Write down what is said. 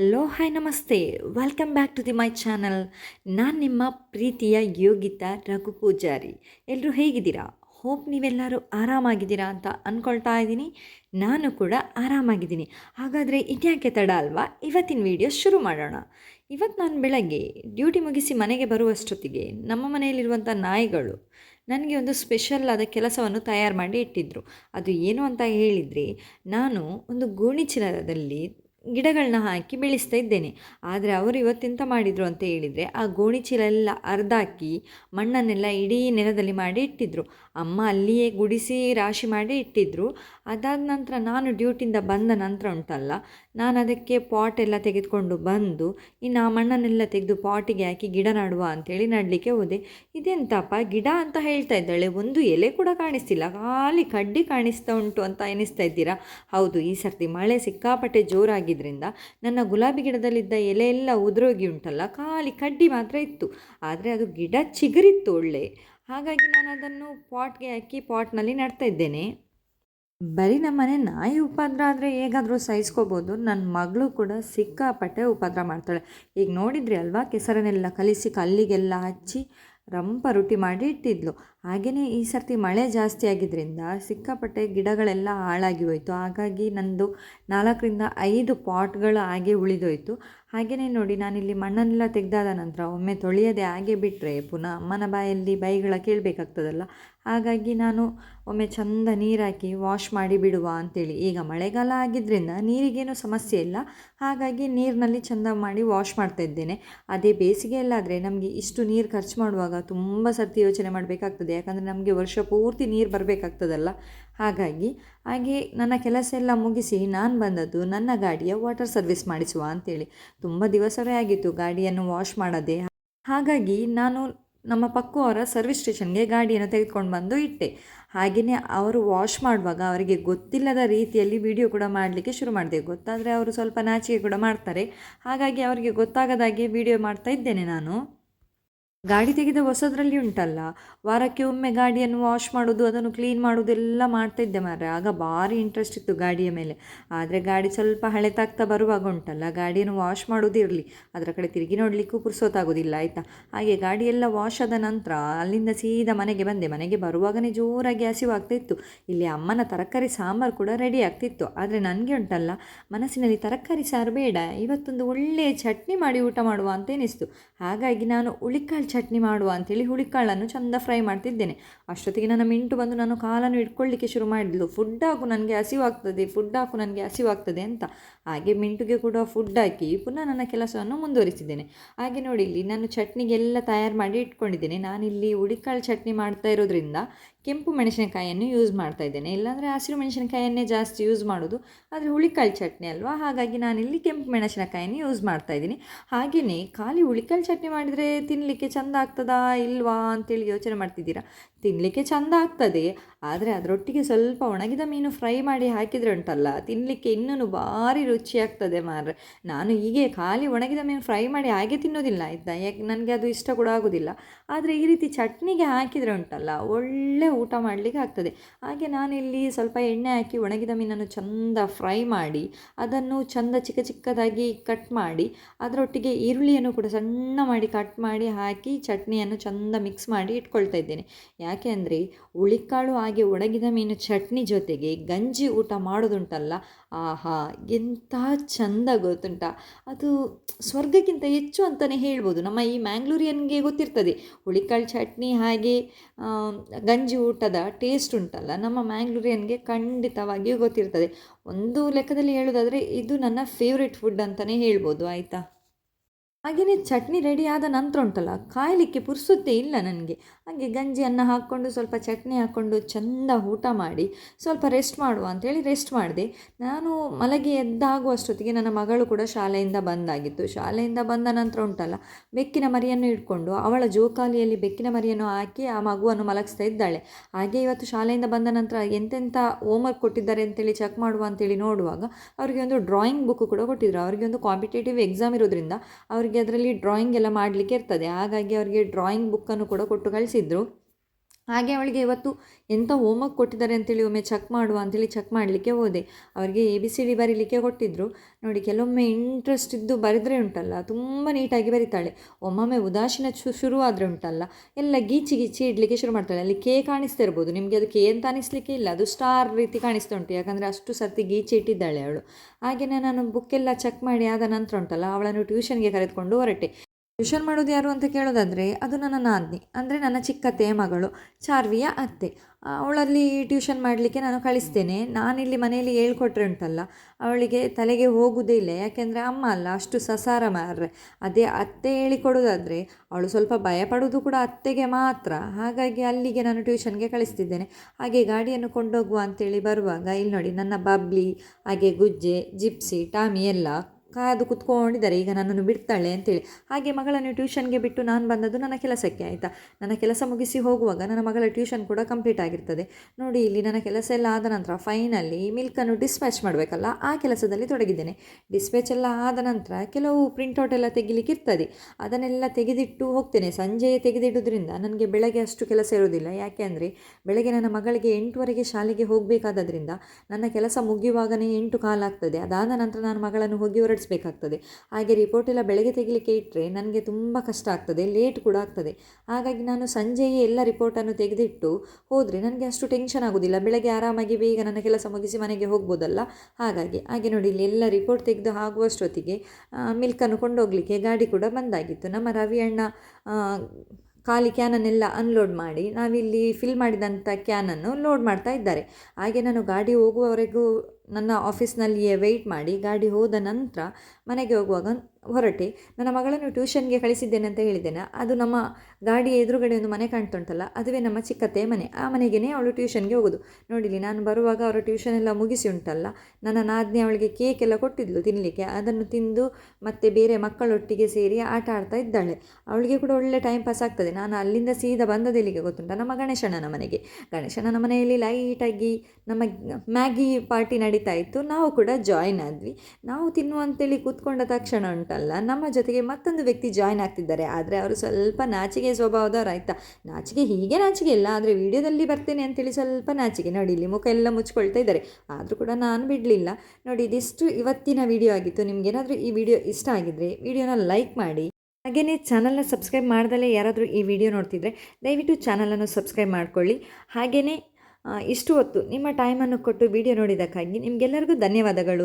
Hello, hi, ನಮಸ್ತೆ. Welcome back to the my channel ನಾನು ನಿಮ್ಮ ಪ್ರೀತಿಯ ಯೋಗಿತಾ ರಘು ಪೂಜಾರಿ. ಎಲ್ಲರೂ ಹೇಗಿದ್ದೀರಾ? ಹೋಪ್ ನೀವೆಲ್ಲರೂ ಆರಾಮಾಗಿದ್ದೀರಾ ಅಂತ ಅಂದ್ಕೊಳ್ತಾ ಇದ್ದೀನಿ. ನಾನು ಕೂಡ ಆರಾಮಾಗಿದ್ದೀನಿ. ಹಾಗಾದರೆ ಇದ್ಯಾಕೆ ತಡ ಅಲ್ವಾ? ಇವತ್ತಿನ ವಿಡಿಯೋ ಶುರು ಮಾಡೋಣ. ಇವತ್ತು ನಾನು ಬೆಳಗ್ಗೆ ಡ್ಯೂಟಿ ಮುಗಿಸಿ ಮನೆಗೆ ಬರುವಷ್ಟೊತ್ತಿಗೆ ನಮ್ಮ ಮನೆಯಲ್ಲಿರುವಂಥ ನಾಯಿಗಳು ನನಗೆ ಒಂದು ಸ್ಪೆಷಲ್ ಆದ ಕೆಲಸವನ್ನು ತಯಾರು ಮಾಡಿ ಇಟ್ಟಿದ್ದರು ಅದು ಏನು ಅಂತ ಹೇಳಿದರೆ, ನಾನು ಒಂದು ಗೋಣಿಚೀಲದಲ್ಲಿ ಗಿಡಗಳನ್ನ ಹಾಕಿ ಬೆಳೆಸ್ತಾ ಇದ್ದೇನೆ. ಆದರೆ ಅವರು ಇವತ್ತೆಂತ ಮಾಡಿದರು ಅಂತ ಹೇಳಿದರೆ, ಆ ಗೋಣಿಚೀಲ ಎಲ್ಲ ಅರ್ಧಾಕಿ ಮಣ್ಣನ್ನೆಲ್ಲ ಇಡೀ ನೆಲದಲ್ಲಿ ಮಾಡಿ ಇಟ್ಟಿದ್ದರು ಅಮ್ಮ ಅಲ್ಲಿಯೇ ಗುಡಿಸಿ ರಾಶಿ ಮಾಡಿ ಇಟ್ಟಿದ್ದರು ಅದಾದ ನಂತರ ನಾನು ಡ್ಯೂಟಿಯಿಂದ ಬಂದ ನಂತರ ಉಂಟಲ್ಲ, ನಾನು ಅದಕ್ಕೆ ಪಾಟ್ ಎಲ್ಲ ತೆಗೆದುಕೊಂಡು ಬಂದು, ಇನ್ನು ಆ ಮಣ್ಣನ್ನೆಲ್ಲ ತೆಗೆದು ಪಾಟಿಗೆ ಹಾಕಿ ಗಿಡ ನಡುವ ಅಂತೇಳಿ ನಡಲಿಕ್ಕೆ ಹೋದೆ. ಇದೆಂತಪ್ಪ, ಗಿಡ ಅಂತ ಹೇಳ್ತಾ ಇದ್ದಾಳೆ, ಒಂದು ಎಲೆ ಕೂಡ ಕಾಣಿಸ್ತಿಲ್ಲ, ಖಾಲಿ ಕಡ್ಡಿ ಕಾಣಿಸ್ತಾ ಉಂಟು ಅಂತ ಎನಿಸ್ತಾ ಇದ್ದೀರಾ? ಹೌದು, ಈ ಸರ್ತಿ ಮಳೆ ಸಿಕ್ಕಾಪಟ್ಟೆ ಜೋರಾಗಿದ್ದರಿಂದ ನನ್ನ ಗುಲಾಬಿ ಗಿಡದಲ್ಲಿದ್ದ ಎಲೆ ಎಲ್ಲ ಉದುರೋಗಿ ಉಂಟಲ್ಲ, ಖಾಲಿ ಕಡ್ಡಿ ಮಾತ್ರ ಇತ್ತು. ಆದರೆ ಅದು ಗಿಡ ಚಿಗುರಿತ್ತು ಒಳ್ಳೆ. ಹಾಗಾಗಿ ನಾನು ಅದನ್ನು ಪಾಟ್ಗೆ ಹಾಕಿ ಪಾಟ್ನಲ್ಲಿ ನಡ್ತಾ ಇದ್ದೇನೆ. ಬರೀ ನಮ್ಮನೆ ನಾಯಿ ಉಪದ್ರ ಆದರೆ ಹೇಗಾದರೂ ಸಹಿಸ್ಕೋಬೋದು. ನನ್ನ ಮಗಳು ಕೂಡ ಸಿಕ್ಕಾಪಟ್ಟೆ ಉಪದ್ರ ಮಾಡ್ತಾಳೆ. ಈಗ ನೋಡಿದ್ರಿ ಅಲ್ವಾ, ಕೆಸರನ್ನೆಲ್ಲ ಕಲಿಸಿ ಕಲ್ಲಿಗೆಲ್ಲ ಹಚ್ಚಿ ರಂಪ ರೊಟ್ಟಿ ಮಾಡಿ ಇಟ್ಟಿದ್ಲು. ಹಾಗೆಯೇ ಈ ಸರ್ತಿ ಮಳೆ ಜಾಸ್ತಿ ಆಗಿದ್ದರಿಂದ ಸಿಕ್ಕಾಪಟ್ಟೆ ಗಿಡಗಳೆಲ್ಲ ಹಾಳಾಗಿ ಹೋಯಿತು. ಹಾಗಾಗಿ ನಂದು ನಾಲ್ಕರಿಂದ ಐದು ಪಾಟ್ಗಳು ಹಾಗೆ ಉಳಿದೋಯಿತು. ಹಾಗೆಯೇ ನೋಡಿ ನಾನಿಲ್ಲಿ ಮಣ್ಣನ್ನೆಲ್ಲ ತೆಗೆದಾದ ನಂತರ ಒಮ್ಮೆ ತೊಳೆಯದೆ ಹಾಗೆ ಬಿಟ್ಟರೆ ಪುನಃ ಅಮ್ಮನ ಬಾಯಲ್ಲಿ ಬೈಗಳ ಕೇಳಬೇಕಾಗ್ತದಲ್ಲ. ಹಾಗಾಗಿ ನಾನು ಒಮ್ಮೆ ಚಂದ ನೀರಾಕಿ ವಾಶ್ ಮಾಡಿ ಬಿಡುವ ಅಂತೇಳಿ. ಈಗ ಮಳೆಗಾಲ ಆಗಿದ್ದರಿಂದ ನೀರಿಗೇನು ಸಮಸ್ಯೆ ಇಲ್ಲ. ಹಾಗಾಗಿ ನೀರಿನಲ್ಲಿ ಚಂದ ಮಾಡಿ ವಾಶ್ ಮಾಡ್ತಾ ಇದ್ದೇನೆ. ಅದೇ ಬೇಸಿಗೆಯಲ್ಲಾದರೆ ನಮಗೆ ಇಷ್ಟು ನೀರು ಖರ್ಚು ಮಾಡುವಾಗ ತುಂಬ ಸರ್ತಿ ಯೋಚನೆ ಮಾಡಬೇಕಾಗ್ತದೆ. ಯಾಕಂದರೆ ನಮಗೆ ವರ್ಷ ಪೂರ್ತಿ ನೀರು ಬರಬೇಕಾಗ್ತದಲ್ಲ? ಹಾಗಾಗಿ ಹಾಗೆ ನನ್ನ ಕೆಲಸ ಎಲ್ಲ ಮುಗಿಸಿ ನಾನು ಬಂದದ್ದು ನನ್ನ ಗಾಡಿಯ ವಾಟರ್ ಸರ್ವಿಸ್ ಮಾಡಿಸುವ ಅಂತೇಳಿ. ತುಂಬ ದಿವಸವೇ ಆಗಿತ್ತು ಗಾಡಿಯನ್ನು ವಾಶ್ ಮಾಡದೆ. ಹಾಗಾಗಿ ನಾನು ನಮ್ಮ ಪಕ್ಕು ಅವರ ಸರ್ವಿಸ್ ಸ್ಟೇಷನ್ಗೆ ಗಾಡಿಯನ್ನು ತೆಗೆದುಕೊಂಡು ಬಂದು ಇಟ್ಟೆ. ಹಾಗೆಯೇ ಅವರು ವಾಶ್ ಮಾಡುವಾಗ ಅವರಿಗೆ ಗೊತ್ತಿಲ್ಲದ ರೀತಿಯಲ್ಲಿ ವಿಡಿಯೋ ಕೂಡ ಮಾಡಲಿಕ್ಕೆ ಶುರು ಮಾಡಿದೆ. ಗೊತ್ತಾದರೆ ಅವರು ಸ್ವಲ್ಪ ನಾಚಿಕೆ ಕೂಡ ಮಾಡ್ತಾರೆ. ಹಾಗಾಗಿ ಅವರಿಗೆ ಗೊತ್ತಾಗದಾಗೆ ವಿಡಿಯೋ ಮಾಡ್ತಾ ಇದ್ದೇನೆ ನಾನು. ಗಾಡಿ ತೆಗೆದ ಹೊಸದ್ರಲ್ಲಿ ಉಂಟಲ್ಲ, ವಾರಕ್ಕೆ ಒಮ್ಮೆ ಗಾಡಿಯನ್ನು ವಾಶ್ ಮಾಡೋದು, ಅದನ್ನು ಕ್ಲೀನ್ ಮಾಡೋದು ಎಲ್ಲ ಮಾಡ್ತಾಯಿದ್ದೆ ಮಾರ್ರೆ. ಆಗ ಭಾರಿ ಇಂಟ್ರೆಸ್ಟ್ ಇತ್ತು ಗಾಡಿಯ ಮೇಲೆ. ಆದರೆ ಗಾಡಿ ಸ್ವಲ್ಪ ಹಳೆತಾಗ್ತಾ ಬರುವಾಗ ಉಂಟಲ್ಲ, ಗಾಡಿಯನ್ನು ವಾಶ್ ಮಾಡೋದಿರಲಿ ಅದರ ಕಡೆ ತಿರುಗಿ ನೋಡಲಿಕ್ಕೂ ಪುರ್ಸೋತಾಗೋದಿಲ್ಲ ಆಯಿತಾ? ಹಾಗೆ ಗಾಡಿಯೆಲ್ಲ ವಾಶ್ ಆದ ನಂತರ ಅಲ್ಲಿಂದ ಸೀದಾ ಮನೆಗೆ ಬಂದೆ. ಮನೆಗೆ ಬರುವಾಗನೇ ಜೋರಾಗಿ ಹಸಿವಾಗ್ತಿತ್ತು ಇಲ್ಲಿ ಅಮ್ಮನ ತರಕಾರಿ ಸಾಂಬಾರು ಕೂಡ ರೆಡಿ ಆಗ್ತಿತ್ತು. ಆದರೆ ನನಗೆ ಉಂಟಲ್ಲ, ಮನಸ್ಸಿನಲ್ಲಿ ತರಕಾರಿ ಸಾರು ಬೇಡ, ಇವತ್ತೊಂದು ಒಳ್ಳೆಯ ಚಟ್ನಿ ಮಾಡಿ ಊಟ ಮಾಡುವ ಅಂತ ಎನಿಸ್ತು. ಹಾಗಾಗಿ ನಾನು ಉಳಿಕಾಳು ಚಟ್ನಿ ಮಾಡುವ ಅಂಥೇಳಿ ಹುಳಿಕಾಳನ್ನು ಚೆಂದ ಫ್ರೈ ಮಾಡ್ತಿದ್ದೇನೆ. ಅಷ್ಟೊತ್ತಿಗೆ ನನ್ನ ಮಿಂಟು ಬಂದು ನಾನು ಕಾಲನ್ನು ಇಟ್ಕೊಳ್ಳಿಕ್ಕೆ ಶುರು ಮಾಡಿದ್ಲು. ಫುಡ್ ಹಾಕು, ನನಗೆ ಹಸಿವಾಗ್ತದೆ, ಫುಡ್ ಹಾಕು, ನನಗೆ ಹಸಿವಾಗ್ತದೆ ಅಂತ. ಹಾಗೆ ಮಿಂಟುಗೆ ಕೂಡ ಫುಡ್ ಹಾಕಿ ಪುನಃ ನನ್ನ ಕೆಲಸವನ್ನು ಮುಂದುವರಿಸಿದ್ದೇನೆ. ಹಾಗೆ ನೋಡಿ, ಇಲ್ಲಿ ನಾನು ಚಟ್ನಿಗೆಲ್ಲ ತಯಾರು ಮಾಡಿ ಇಟ್ಕೊಂಡಿದ್ದೇನೆ. ನಾನಿಲ್ಲಿ ಹುಳಿಕಾಳು ಚಟ್ನಿ ಮಾಡ್ತಾ ಇರೋದ್ರಿಂದ ಕೆಂಪು ಮೆಣಸಿನಕಾಯಿಯನ್ನು ಯೂಸ್ ಮಾಡ್ತಾ ಇದ್ದೇನೆ. ಇಲ್ಲಾಂದರೆ ಹಸಿರು ಮೆಣಸಿನಕಾಯಿಯನ್ನೇ ಜಾಸ್ತಿ ಯೂಸ್ ಮಾಡೋದು. ಆದರೆ ಹುಳಿಕಾಳು ಚಟ್ನಿ ಅಲ್ವಾ? ಹಾಗಾಗಿ ನಾನಿಲ್ಲಿ ಕೆಂಪು ಮೆಣಸಿನಕಾಯಿಯನ್ನು ಯೂಸ್ ಮಾಡ್ತಾ ಇದ್ದೀನಿ. ಹಾಗೆಯೇ ಖಾಲಿ ಹುಳಿಕಾಳು ಚಟ್ನಿ ಮಾಡಿದರೆ ತಿನ್ನಲಿಕ್ಕೆ ಚೆಂದ ಆಗ್ತದಾ ಇಲ್ವಾ ಅಂತೇಳಿ ಯೋಚನೆ ಮಾಡ್ತಿದ್ದೀರಾ? ತಿನ್ನಲಿಕ್ಕೆ ಚೆಂದ ಆಗ್ತದೆ. ಆದರೆ ಅದರೊಟ್ಟಿಗೆ ಸ್ವಲ್ಪ ಒಣಗಿದ ಮೀನು ಫ್ರೈ ಮಾಡಿ ಹಾಕಿದರೆ ಉಂಟಲ್ಲ ತಿನ್ನಲಿಕ್ಕೆ ಇನ್ನೂ ಭಾರಿ ರುಚಿ ಆಗ್ತದೆ ಮಾರ್ರೆ. ನಾನು ಹೀಗೆ ಖಾಲಿ ಒಣಗಿದ ಮೀನು ಫ್ರೈ ಮಾಡಿ ಹಾಗೆ ತಿನ್ನೋದಿಲ್ಲ, ಆಯ್ತಾ? ಯಾಕೆ, ನನಗೆ ಅದು ಇಷ್ಟ ಕೂಡ ಆಗೋದಿಲ್ಲ. ಆದರೆ ಈ ರೀತಿ ಚಟ್ನಿಗೆ ಹಾಕಿದರೆ ಉಂಟಲ್ಲ, ಒಳ್ಳೆ ಊಟ ಮಾಡಲಿಕ್ಕೆ ಆಗ್ತದೆ. ಹಾಗೆ ನಾನಿಲ್ಲಿ ಸ್ವಲ್ಪ ಎಣ್ಣೆ ಹಾಕಿ ಒಣಗಿದ ಮೀನನ್ನು ಚಂದ ಫ್ರೈ ಮಾಡಿ, ಅದನ್ನು ಚಂದ ಚಿಕ್ಕ ಚಿಕ್ಕದಾಗಿ ಕಟ್ ಮಾಡಿ, ಅದರೊಟ್ಟಿಗೆ ಈರುಳ್ಳಿಯನ್ನು ಕೂಡ ಸಣ್ಣ ಮಾಡಿ ಕಟ್ ಮಾಡಿ ಹಾಕಿ ಚಟ್ನಿಯನ್ನು ಚಂದ ಮಿಕ್ಸ್ ಮಾಡಿ ಇಟ್ಕೊಳ್ತಾ ಇದ್ದೇನೆ. ಯಾಕೆ ಅಂದರೆ, ಹುಳಿಕಾಳು ಹಾಗೆ ಒಣಗಿದ ಮೀನು ಚಟ್ನಿ ಜೊತೆಗೆ ಗಂಜಿ ಊಟ ಮಾಡೋದುಂಟಲ್ಲ ಆಹಾ, ಎಂಥ ಚಂದ ಗೊತ್ತುಂಟ. ಅದು ಸ್ವರ್ಗಕ್ಕಿಂತ ಹೆಚ್ಚು ಅಂತಲೇ ಹೇಳ್ಬೋದು. ನಮ್ಮ ಈ ಮ್ಯಾಂಗ್ಳೂರಿಯನ್ಗೆ ಗೊತ್ತಿರ್ತದೆ. ಹುಳಿಕಾಳು ಚಟ್ನಿ ಹಾಗೆ ಗಂಜಿ ಊಟದ ಟೇಸ್ಟ್ ಉಂಟಲ್ಲ, ನಮ್ಮ ಮ್ಯಾಂಗ್ಳೂರಿಯನ್ಗೆ ಖಂಡಿತವಾಗಿಯೂ ಗೊತ್ತಿರ್ತದೆ. ಒಂದು ಲೆಕ್ಕದಲ್ಲಿ ಹೇಳೋದಾದರೆ ಇದು ನನ್ನ ಫೇವ್ರೆಟ್ ಫುಡ್ ಅಂತಲೇ ಹೇಳ್ಬೋದು, ಆಯಿತಾ? ಹಾಗೆಯೇ ಚಟ್ನಿ ರೆಡಿ ಆದ ನಂತರ ಉಂಟಲ್ಲ, ಕಾಯಲಿಕ್ಕೆ ಪುರ್ಸುತ್ತೆ ಇಲ್ಲ ನನಗೆ. ಹಾಗೆ ಗಂಜಿಯನ್ನು ಹಾಕ್ಕೊಂಡು, ಸ್ವಲ್ಪ ಚಟ್ನಿ ಹಾಕ್ಕೊಂಡು ಚೆಂದ ಊಟ ಮಾಡಿ, ಸ್ವಲ್ಪ ರೆಸ್ಟ್ ಮಾಡುವ ಅಂಥೇಳಿ ರೆಸ್ಟ್ ಮಾಡಿದೆ. ನಾನು ಮಲಗಿ ಎದ್ದಾಗುವಷ್ಟೊತ್ತಿಗೆ ನನ್ನ ಮಗಳು ಕೂಡ ಶಾಲೆಯಿಂದ ಬಂದಾಗಿತ್ತು. ಶಾಲೆಯಿಂದ ಬಂದ ನಂತರ ಉಂಟಲ್ಲ, ಬೆಕ್ಕಿನ ಮರಿಯನ್ನು ಇಟ್ಕೊಂಡು ಅವಳ ಜೋಕಾಲಿಯಲ್ಲಿ ಬೆಕ್ಕಿನ ಮರಿಯನ್ನು ಹಾಕಿ ಆ ಮಗುವನ್ನು ಮಲಗಿಸ್ತಾ ಇದ್ದಾಳೆ. ಹಾಗೆ ಇವತ್ತು ಶಾಲೆಯಿಂದ ಬಂದ ನಂತರ ಎಂತೆಂಥ ಹೋಮ್ವರ್ಕ್ ಕೊಟ್ಟಿದ್ದಾರೆ ಅಂತೇಳಿ ಚೆಕ್ ಮಾಡುವ ಅಂತೇಳಿ ನೋಡುವಾಗ, ಅವರಿಗೆ ಒಂದು ಡ್ರಾಯಿಂಗ್ ಬುಕ್ ಕೂಡ ಕೊಟ್ಟಿದ್ದರು ಅವರಿಗೆ ಒಂದು ಕಾಂಪಿಟೇಟಿವ್ ಎಕ್ಸಾಮ್ ಇರೋದ್ರಿಂದ, ಅವರಿಗೆ ಅದರಲ್ಲಿ ಡ್ರಾಯಿಂಗ್ ಎಲ್ಲ ಮಾಡಲಿಕ್ಕೆ ಇರ್ತದೆ. ಹಾಗಾಗಿ ಅವರಿಗೆ ಡ್ರಾಯಿಂಗ್ ಬುಕ್ಕನ್ನು ಕೂಡ ಕೊಟ್ಟು ಕಳಿಸಿದ್ರು. ಹಾಗೆ ಅವಳಿಗೆ ಇವತ್ತು ಎಂಥ ಹೋಮ್ವರ್ಕ್ ಕೊಟ್ಟಿದ್ದಾರೆ ಅಂತೇಳಿ ಒಮ್ಮೆ ಚೆಕ್ ಮಾಡುವ ಅಂತೇಳಿ ಚೆಕ್ ಮಾಡಲಿಕ್ಕೆ ಹೋದೆ. ಅವರಿಗೆ ಎ ಬಿ ಸಿ ಡಿ ಬರೀಲಿಕ್ಕೆ ಕೊಟ್ಟಿದ್ದರು ನೋಡಿ, ಕೆಲವೊಮ್ಮೆ ಇಂಟ್ರೆಸ್ಟ್ ಇದ್ದು ಬರೆದ್ರೆ ಉಂಟಲ್ಲ, ತುಂಬ ನೀಟಾಗಿ ಬರೀತಾಳೆ. ಒಮ್ಮೊಮ್ಮೆ ಉದಾಸೀನ ಶು, ಶುರುವಾದರೆ ಉಂಟಲ್ಲ, ಎಲ್ಲ ಗೀಚಿ ಗೀಚಿ ಇಡಲಿಕ್ಕೆ ಶುರು ಮಾಡ್ತಾಳೆ. ಅಲ್ಲಿ ಕೆ ಕಾಣಿಸ್ತಾ ಇರ್ಬೋದು ನಿಮಗೆ ಅದು ಕೆ ಅಂತ ಅನಿಸ್ಲಿಕ್ಕೆ ಇಲ್ಲ, ಅದು ಸ್ಟಾರ್ ರೀತಿ ಕಾಣಿಸ್ತಾ ಉಂಟು. ಯಾಕಂದರೆ ಅಷ್ಟು ಸರ್ತಿ ಗೀಚಿ ಇಟ್ಟಿದ್ದಾಳೆ ಅವಳು. ಹಾಗೆಯೇ ನಾನು ಬುಕ್ಕೆಲ್ಲ ಚೆಕ್ ಮಾಡಿ ಆದ ನಂತರ ಉಂಟಲ್ಲ, ಅವಳನ್ನು ಟ್ಯೂಷನ್ಗೆ ಕರೆದುಕೊಂಡು ಹೊರಟೆ. ಟ್ಯೂಷನ್ ಮಾಡೋದು ಯಾರು ಅಂತ ಕೇಳೋದಾದರೆ ಅದು ನನ್ನ ನಾದಿನಿ, ಅಂದರೆ ನನ್ನ ಚಿಕ್ಕತ್ತೆಯ ಮಗಳು ಚಾರ್ವಿಯ ಅತ್ತೆ. ಅವಳಲ್ಲಿ ಟ್ಯೂಷನ್ ಮಾಡಲಿಕ್ಕೆ ನಾನು ಕಳಿಸ್ತೇನೆ. ನಾನಿಲ್ಲಿ ಮನೆಯಲ್ಲಿ ಹೇಳ್ಕೊಟ್ರೆ ಉಂಟಲ್ಲ, ಅವಳಿಗೆ ತಲೆಗೆ ಹೋಗುವುದೇ ಇಲ್ಲ. ಯಾಕೆಂದರೆ ಅಮ್ಮ ಅಲ್ಲ, ಅಷ್ಟು ಸಸಾರ ಮಾರ್ರೆ. ಅದೇ ಅತ್ತೆ ಹೇಳಿಕೊಡೋದಾದರೆ ಅವಳು ಸ್ವಲ್ಪ ಭಯಪಡೋದು ಕೂಡ ಅತ್ತೆಗೆ ಮಾತ್ರ. ಹಾಗಾಗಿ ಅಲ್ಲಿಗೆ ನಾನು ಟ್ಯೂಷನ್ಗೆ ಕಳಿಸ್ತಿದ್ದೇನೆ. ಹಾಗೆ ಗಾಡಿಯನ್ನು ಕೊಂಡೋಗುವ ಅಂತೇಳಿ ಬರುವಾಗ, ಇಲ್ಲಿ ನೋಡಿ ನನ್ನ ಬಬ್ಲಿ, ಹಾಗೆ ಗುಜ್ಜೆ, ಜಿಪ್ಸಿ, ಟಾಮಿ ಎಲ್ಲ ಕಾದು ಕುತ್ಕೊಂಡಿದ್ದಾರೆ. ಈಗ ನನ್ನನ್ನು ಬಿಡ್ತಾಳೆ ಅಂತೇಳಿ. ಹಾಗೆ ಮಗಳನ್ನು ಟ್ಯೂಷನ್ಗೆ ಬಿಟ್ಟು ನಾನು ಬಂದದ್ದು ನನ್ನ ಕೆಲಸಕ್ಕೆ ಆಯಿತಾ? ನನ್ನ ಕೆಲಸ ಮುಗಿಸಿ ಹೋಗುವಾಗ ನನ್ನ ಮಗಳ ಟ್ಯೂಷನ್ ಕೂಡ ಕಂಪ್ಲೀಟ್ ಆಗಿರ್ತದೆ. ನೋಡಿ, ಇಲ್ಲಿ ನನ್ನ ಕೆಲಸ ಎಲ್ಲ ಆದ ನಂತರ ಫೈನಲ್ಲಿ ಮಿಲ್ಕನ್ನು ಡಿಸ್ಪ್ಯಾಚ್ ಮಾಡಬೇಕಲ್ಲ? ಆ ಕೆಲಸದಲ್ಲಿ ತೊಡಗಿದ್ದೇನೆ. ಡಿಸ್ಪ್ಯಾಚ್ ಎಲ್ಲ ಆದ ನಂತರ ಕೆಲವು ಪ್ರಿಂಟೌಟ್ ಎಲ್ಲ ತೆಗಿಲಿಕ್ಕೆ ಇರ್ತದೆ. ಅದನ್ನೆಲ್ಲ ತೆಗೆದಿಟ್ಟು ಹೋಗ್ತೇನೆ. ಸಂಜೆಯೇ ತೆಗೆದಿಡೋದ್ರಿಂದ ನನಗೆ ಬೆಳಗ್ಗೆ ಅಷ್ಟು ಕೆಲಸ ಇರೋದಿಲ್ಲ ಯಾಕೆ ಅಂದರೆ ಬೆಳಗ್ಗೆ ನನ್ನ ಮಗಳಿಗೆ ಎಂಟುವರೆಗೆ ಶಾಲೆಗೆ ಹೋಗಬೇಕಾದ್ರಿಂದ ನನ್ನ ಕೆಲಸ ಮುಗಿಯುವಾಗನೇ ಎಂಟು ಕಾಲಾಗ್ತದೆ. ಅದಾದ ನಂತರ ನಾನು ಮಗಳನ್ನು ಹೋಗಿ ಹೊರಡಿಸ್ಬೇಕಾಗ್ತದೆ ಹಾಗೆ ರಿಪೋರ್ಟ್ ಎಲ್ಲ ಬೆಳಗ್ಗೆ ತೆಗಿಲಿಕ್ಕೆ ಇಟ್ಟರೆ ನನಗೆ ತುಂಬ ಕಷ್ಟ ಆಗ್ತದೆ ಲೇಟ್ ಕೂಡ ಆಗ್ತದೆ. ಹಾಗಾಗಿ ನಾನು ಸಂಜೆಯೇ ಎಲ್ಲ ರಿಪೋರ್ಟನ್ನು ತೆಗೆದಿಟ್ಟು ಹೋದರೆ ನನಗೆ ಅಷ್ಟು ಟೆನ್ಷನ್ ಆಗೋದಿಲ್ಲ. ಬೆಳಗ್ಗೆ ಆರಾಮಾಗಿ ಬೇಗ ನನ್ನ ಕೆಲಸ ಮುಗಿಸಿ ಮನೆಗೆ ಹೋಗ್ಬೋದಲ್ಲ? ಹಾಗಾಗಿ, ಹಾಗೆ ನೋಡಿ ಇಲ್ಲಿ ಎಲ್ಲ ರಿಪೋರ್ಟ್ ತೆಗೆದು ಆಗುವಷ್ಟೊತ್ತಿಗೆ ಮಿಲ್ಕನ್ನು ಕೊಂಡೋಗಲಿಕ್ಕೆ ಗಾಡಿ ಕೂಡ ಬಂದಾಗಿತ್ತು. ನಮ್ಮ ರವಿ ಅಣ್ಣ ಖಾಲಿ ಕ್ಯಾನನ್ನೆಲ್ಲ ಅನ್ಲೋಡ್ ಮಾಡಿ ನಾವಿಲ್ಲಿ ಫಿಲ್ ಮಾಡಿದಂಥ ಕ್ಯಾನನ್ನು ಲೋಡ್ ಮಾಡ್ತಾ ಇದ್ದಾರೆ. ಹಾಗೆ ನಾನು ಗಾಡಿ ಹೋಗುವವರೆಗೂ ನನ್ನ ಆಫೀಸ್ನಲ್ಲಿಯೇ ವೆಯ್ಟ್ ಮಾಡಿ ಗಾಡಿ ಹೋದ ನಂತರ ಮನೆಗೆ ಹೋಗುವಾಗ ಹೊರಟೆ, ನನ್ನ ಮಗಳನ್ನು ಟ್ಯೂಷನ್ಗೆ ಕಳಿಸಿದ್ದೇನೆ ಅಂತ ಹೇಳಿದ್ದೇನೆ. ಅದು ನಮ್ಮ ಗಾಡಿಯ ಎದುರುಗಡೆ ಒಂದು ಮನೆ ಕಾಣ್ತುಂಟಲ್ಲ, ಅದುವೇ ನಮ್ಮ ಚಿಕ್ಕತ್ತೆ ಮನೆ. ಆ ಮನೆಗೇ ಅವಳು ಟ್ಯೂಷನ್ಗೆ ಹೋಗೋದು. ನೋಡಿಲಿ ನಾನು ಬರುವಾಗ ಅವರ ಟ್ಯೂಷನ್ ಎಲ್ಲ ಮುಗಿಸಿ ಉಂಟಲ್ಲ, ನನ್ನ ನಾದಿನಿ ಅವಳಿಗೆ ಕೇಕ್ ಎಲ್ಲ ಕೊಟ್ಟಿದ್ಲು ತಿನ್ನಲಿಕ್ಕೆ ಅದನ್ನು ತಿಂದು ಮತ್ತೆ ಬೇರೆ ಮಕ್ಕಳೊಟ್ಟಿಗೆ ಸೇರಿ ಆಟ ಆಡ್ತಾ ಇದ್ದಾಳೆ. ಅವಳಿಗೆ ಕೂಡ ಒಳ್ಳೆ ಟೈಮ್ ಪಾಸ್ ಆಗ್ತದೆ. ನಾನು ಅಲ್ಲಿಂದ ಸೀದಾ ಬಂದದೆಲ್ಲಿಗೆ ಗೊತ್ತುಂಟ? ನಮ್ಮ ಗಣೇಶಣ್ಣನ ಮನೆಗೆ. ಗಣೇಶಣ್ಣನ ಮನೆಯಲ್ಲಿ ಲೈಟಾಗಿ ನಮ್ಮ ಮ್ಯಾಗಿ ಪಾರ್ಟಿ ನಡೀತಾ ಇತ್ತು. ನಾವು ಕೂಡ ಜಾಯಿನ್ ಆದ್ವಿ. ನಾವು ತಿನ್ನುವಂತೇಳಿ ಕೂತ್ಕೊಂಡ ತಕ್ಷಣ ಉಂಟಲ್ಲ ನಮ್ಮ ಜೊತೆಗೆ ಮತ್ತೊಂದು ವ್ಯಕ್ತಿ ಜಾಯ್ನ್ ಆಗ್ತಿದ್ದಾರೆ. ಆದರೆ ಅವರು ಸ್ವಲ್ಪ ನಾಚಿಕೆ ಸ್ವಭಾವದವ್ರು ಆಯಿತಾ? ನಾಚಿಕೆ ಹೀಗೆ ನಾಚಿಕೆ ಇಲ್ಲ, ಆದರೆ ವಿಡಿಯೋದಲ್ಲಿ ಬರ್ತೇನೆ ಅಂತೇಳಿ ಸ್ವಲ್ಪ ನಾಚಿಕೆ. ನೋಡಿ, ಇಲ್ಲಿ ಮುಖ ಎಲ್ಲ ಮುಚ್ಕೊಳ್ತಾ ಇದ್ದಾರೆ. ಆದರೂ ಕೂಡ ನಾನು ಬಿಡಲಿಲ್ಲ. ನೋಡಿ, ಇದಿಷ್ಟು ಇವತ್ತಿನ ವಿಡಿಯೋ ಆಗಿತ್ತು. ನಿಮಗೇನಾದರೂ ಈ ವಿಡಿಯೋ ಇಷ್ಟ ಆಗಿದ್ರೆ ವಿಡಿಯೋನ ಲೈಕ್ ಮಾಡಿ. ಹಾಗೆಯೇ ಚಾನಲ್ನ ಸಬ್ಸ್ಕ್ರೈಬ್ ಮಾಡ್ದಲೇ ಯಾರಾದರೂ ಈ ವಿಡಿಯೋ ನೋಡ್ತಿದ್ರೆ ದಯವಿಟ್ಟು ಚಾನಲನ್ನು ಸಬ್ಸ್ಕ್ರೈಬ್ ಮಾಡ್ಕೊಳ್ಳಿ. ಹಾಗೆಯೇ ಇಷ್ಟು ಹೊತ್ತು ನಿಮ್ಮ ಟೈಮನ್ನು ಕೊಟ್ಟು ವಿಡಿಯೋ ನೋಡಿದ್ದಕ್ಕಾಗಿ ನಿಮಗೆಲ್ಲರಿಗೂ ಧನ್ಯವಾದಗಳು.